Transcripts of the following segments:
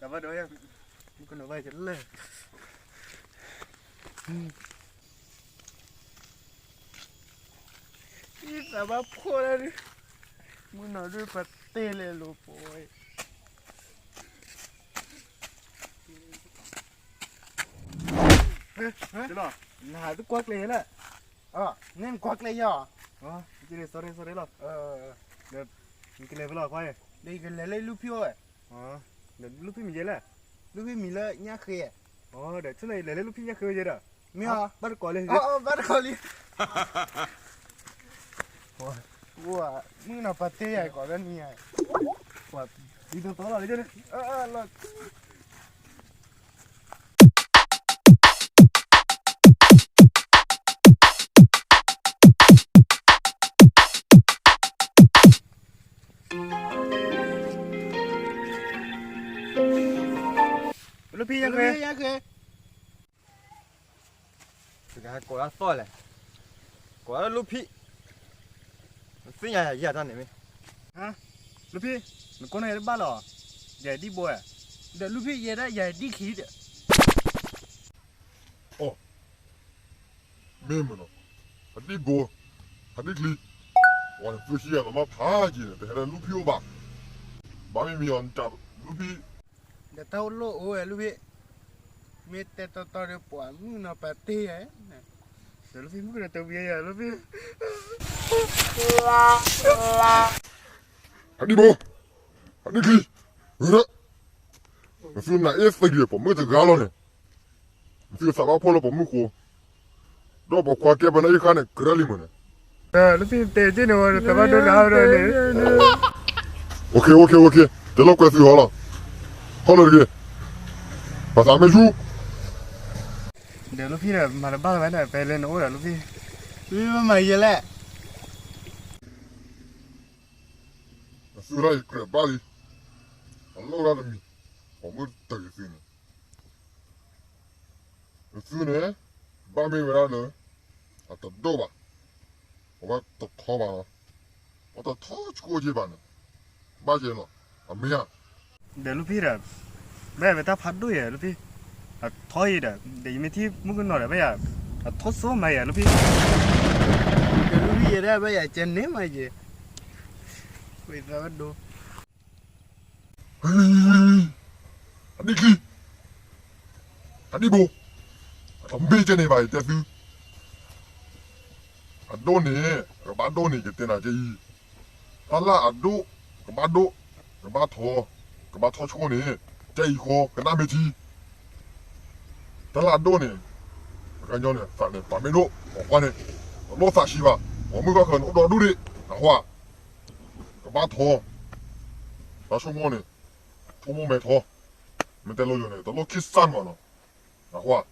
д а ย а й давай. Ну-ка, давай, д ี в а й И сама пхора. Мы на рыба теле л у п ย й จะพ่อหาตุกวักเลยละอ๋อเน้นควักเลยย่ออ๋อจีเรสอรีสอรีหรอเออเดี๋ยวกินเลยไปหรอค่อยได้กินเลยเลยลูกพี่เอ้ยอ๋อလူဖိမကြလားလူဖိမီလာညခေอ๋อเดี๋ยวฉันเลยเลยลูกพี่เนี่ยเคยเจอเด้อเมียบัดก่อนเลยอ๋อบัดก่อนเลยว้าว้ามึงน่ะปัดเตะใหญ่กว่าแล้วเนี่ยว้าดีตัวต่อเลยเด้อเออเออလူပြยังไงยังไงสุดท้ายกูรับต่อเลยกูรับลูกพี่สิ่งใหญ่ใหญ่ท่านเห็นไหมฮะลูกพี่มันคนไหนบ้านหรอใหญ่ดีบัวเดี๋ยวลูกพี่ใหญ่ได้ใหญ่ดีขี้เด้อโอ้เมื่อมันอ่ะอันนี้บัวอันนี้ขี้วันฟลุชเย่มาพาจีเนี่ยแต่เห็นลูกพี่บ้าบ้าไม่มีอันจับลูกพี่แต่เท่าโลโอ้ยลูกพี่มีแต่ตอนเดียวปวดมึงนอนปาร์ตี้ไอ้เดี๋ยวลูกพี่มึงจะตัวเบียร์ลูกพี่อันนี้โบอันนี้คือเฮ้ยมันฟิลน่ะเอฟเฟกต์ผมไม่จะกล้าเลยมันฟิลสาวพ่อเราผมไม่กลัวดอกบอกว่าแกบันไดข้าเนี่ยกระลิมันเออลูกพี่เตะจีนวันแต่ว่าโดนเอาเลยโอเคโอเคโอเคเดี๋ยวเราคุยสิฮะล่ะ Holler je. Wat aan mijn zoek? เดี๋ยวลูกพี่เนี่ยมาบ้านไว้หน่อยไปเรยนโอ้เดี๋ยวลูกพี่ลูกพี่มาใหม่เยอะแหละ Sura je kre bali. Allora da mi. Omur ta je sune. Sune ba mi verano. A ta doba. Oba ta koba. Ota ta chkoji bana. Baje no. A miya. เดี๋ยวลูกพี่เดบบแม่ไปตาพัดด้วยหรอลูกพี่ท่ะถอยเดี๋ยวเดี๋ยวยังไม่ที่มึงกันอนแบไม่อยาก่ะทดสอบมาห่ะลูกพี่ลูกพี่ดี๋ยวไม่อยากเจนเนี่ยมาเจไปตาพัดดูอันนี้คืออันนี้โบผมบีเจนี่ไปแต่ซื้ออัดโดนี่กับบ้านโดนี่จะเต็นอาจจอีตอนละอัดดูกับบ้านดูกับบ้านโท搿把炒醋呢，再一个搿拿面筋，再辣点呢，我讲呢，放点八面肉，好关键，老散细伐？我们搿个弄到卤里，然后啊，搿把汤，咱炒毛呢，炒毛没汤，没得辣椒呢，咱老吃酸嘛呢，然后啊，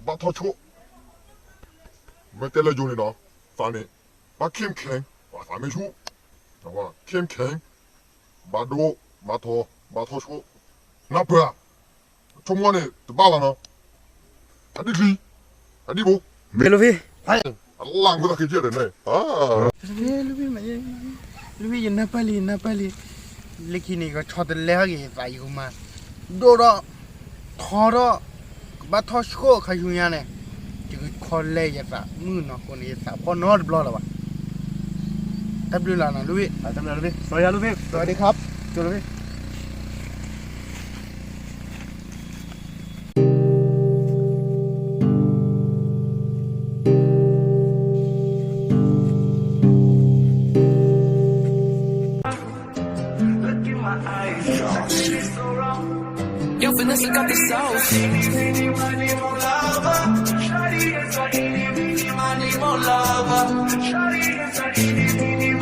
搿把炒醋，没得辣椒呢，放呢，把咸咸，八面醋，然后啊，咸咸。마도마토마토쇼나쁘야총관에빨라나아니지아니뭐멜로비아니알랑보다그지야되네아멜로비많이루비나팔리나팔리리키니가쳐들래하게봐이구만도로더러마토쇼가중이하네지금콜레예사문어콜레예사번호불러라봐 Tabula na ah, ah, Yo, Vanessa got the sauce. Shawty Shawty